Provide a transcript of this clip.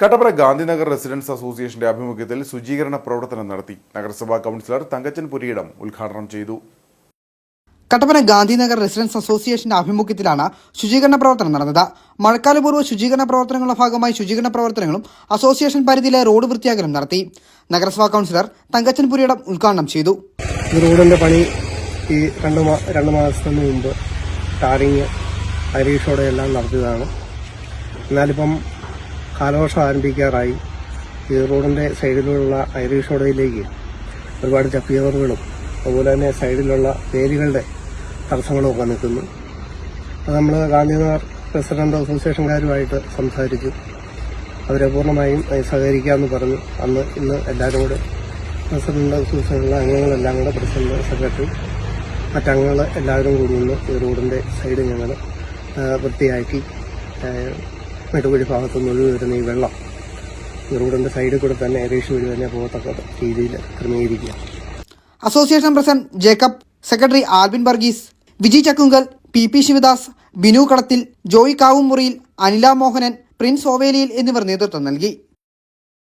Kattappana Gandhinagar residence അസോസിയേഷന്റെ ആഭിമുഖ്യത്തിൽ ശുചീകരണ പ്രവർത്തനം നടത്തി. നഗരസഭാ കൗൺസിലർ തങ്കച്ചൻ പുരിയിടം ഉദ്ഘാടനം ചെയ്തു. കട്ടപ്പന ഗാന്ധിനഗർ റെസിഡൻസ് അസോസിയേഷന്റെ ആഭിമുഖ്യത്തിലാണ് ശുചീകരണ പ്രവർത്തനം നടന്നത്. മഴക്കാലപൂർവ ശുചീകരണ പ്രവർത്തനങ്ങളുടെ ഭാഗമായി ശുചീകരണ പ്രവർത്തനങ്ങളും അസോസിയേഷൻ പരിധിയിലെ റോഡ് വൃത്തിയാക്കലും നടത്തി. നഗരസഭാ കൗൺസിലർ തങ്കച്ചൻ പുരിയിടം ഉദ്ഘാടനം ചെയ്തു. ഈ റോഡിന്റെ പണി ഈ രണ്ട് രണ്ട് മാസത്തിന് മുമ്പ് ടാറിങ് അരീഷോടെ എല്ലാം നടത്തിയതാണ്. എന്നാലിപ്പം കാലവർഷം ആരംഭിക്കാറായി. ഈ റോഡിന്റെ സൈഡിലുള്ള ഐറിഷോടയിലേക്ക് ഒരുപാട് ചപ്പിയവറുകളും അതുപോലെ തന്നെ സൈഡിലുള്ള വേലികളുടെ തടസ്സങ്ങളും ഒക്കെ നിൽക്കുന്നു. അത് നമ്മൾ ഗാന്ധിനഗർ പ്രസിഡന്റ് അസോസിയേഷൻകാരുമായിട്ട് സംസാരിച്ചു. അവരെ പൂർണമായും സഹകരിക്കാമെന്ന് പറഞ്ഞു. അന്ന് ഇന്ന് എല്ലാവരും കൂടെ പ്രസിഡന്റ് അസോസിയേഷനിലെ അംഗങ്ങളെല്ലാം കൂടെ പ്രസിഡന്റ് സെക്രട്ടറി മറ്റംഗങ്ങൾ എല്ലാവരും കൂടി നിന്ന് ഈ റോഡിന്റെ സൈഡ് ഞങ്ങൾ വൃത്തിയാക്കി ആ, മെട്ടുകുഴി ഭാഗത്തുനിന്ന് ഒഴിവ് വരുന്ന ഈ വെള്ളം ഈ റോഡിന്റെ സൈഡിൽ കൂടെ തന്നെ ഏകദേശം വഴി തന്നെ പോകത്തക്ക രീതിയിൽ ക്രമീകരിക്കുക. Association president Jacob secretary Albin Varghese Viji Chakkunkal P P Shivadas Binu Kalathil Joy Kavumuriyil Anila Mohanan Prince Oveliyil എന്നിവർ നേതൃത്വം നൽകി.